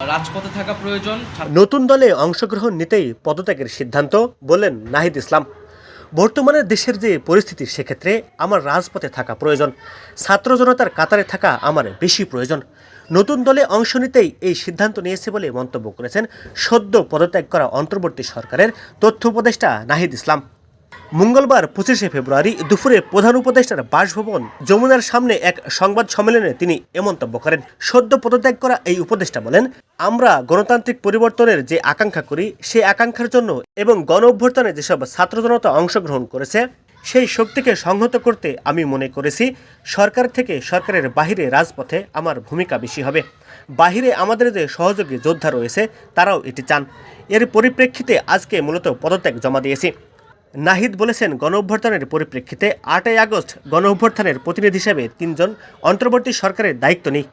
রাজপথে থাকা প্রয়োজন নতুন দলে অংশগ্রহণ নিতেই পদত্যাগের সিদ্ধান্ত, বললেন নাহিদ ইসলাম। বর্তমানে দেশের যে পরিস্থিতি, সেক্ষেত্রে আমার রাজপথে থাকা প্রয়োজন। ছাত্র জনতার কাতারে থাকা আমার বেশি প্রয়োজন। নতুন দলে অংশ নিতেই এই সিদ্ধান্ত নিয়েছে বলে মন্তব্য করেছেন সদ্য পদত্যাগ করা অন্তর্বর্তী সরকারের তথ্য উপদেষ্টা নাহিদ ইসলাম। মঙ্গলবার পঁচিশে ফেব্রুয়ারি দুপুরে প্রধান উপদেষ্টার বাসভবন যমুনার সামনে এক সংবাদ সম্মেলনে তিনি এ মন্তব্য করেন। সদ্য পদত্যাগ করা এই উপদেষ্টা বলেন, আমরা গণতান্ত্রিক পরিবর্তনের যে আকাঙ্ক্ষা করি সেই আকাঙ্ক্ষার জন্য এবং গণ অভ্যর্থনে যেসব ছাত্র জনতা অংশগ্রহণ করেছে, সেই শক্তিকে সংহত করতে আমি মনে করেছি, সরকার থেকে সরকারের বাহিরে রাজপথে আমার ভূমিকা বেশি হবে। বাহিরে আমাদের যে সহযোগী যোদ্ধা রয়েছে, তারাও এটি চান। এর পরিপ্রেক্ষিতে আজকে মূলত পদত্যাগ জমা দিয়েছি। নাহিদ বলেছেন গণ অভ্যর্থনের পরিপ্রেক্ষিতে আটই আগস্ট গণ অভ্যর্থনের প্রতিনিধি হিসেবে তিনজন অন্তর্বর্তী সরকারের দায়িত্ব নিই।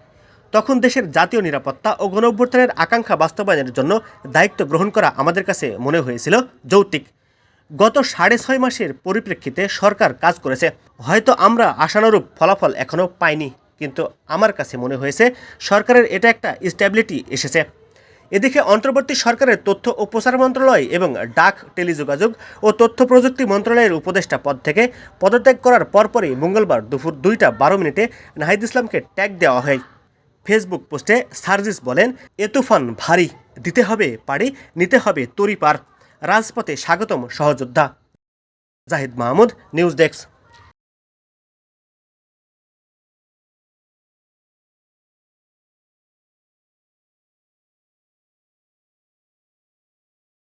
তখন দেশের জাতীয় নিরাপত্তা ও গণ অভ্যর্থনের আকাঙ্ক্ষা বাস্তবায়নের জন্য দায়িত্ব গ্রহণ করা আমাদের কাছে মনে হয়েছিল যৌক্তিক। গত সাড়ে ছয় মাসের পরিপ্রেক্ষিতে সরকার কাজ করেছে। হয়তো আমরা আশানুরূপ ফলাফল এখনও পাইনি, কিন্তু আমার কাছে মনে হয়েছে, সরকারের এটা একটা স্ট্যাবিলিটি এসেছে। এদিকে অন্তর্বর্তী সরকারের তথ্য ও প্রচার মন্ত্রণালয় এবং ডাক, টেলিযোগাযোগ ও তথ্য প্রযুক্তি মন্ত্রণালয়ের উপদেষ্টা পদ থেকে পদত্যাগ করার পরপরই মঙ্গলবার দুপুর দুইটা বারো মিনিটে নাহিদ ইসলামকে ট্যাগ দেওয়া হয়। ফেসবুক পোস্টে সার্জিস বলেন এ তুফান ভারী, দিতে হবে পারি নিতে হবে তরি পার রাজপথে স্বাগতম সহযোদ্ধা। Zahid Mahmud, news desk.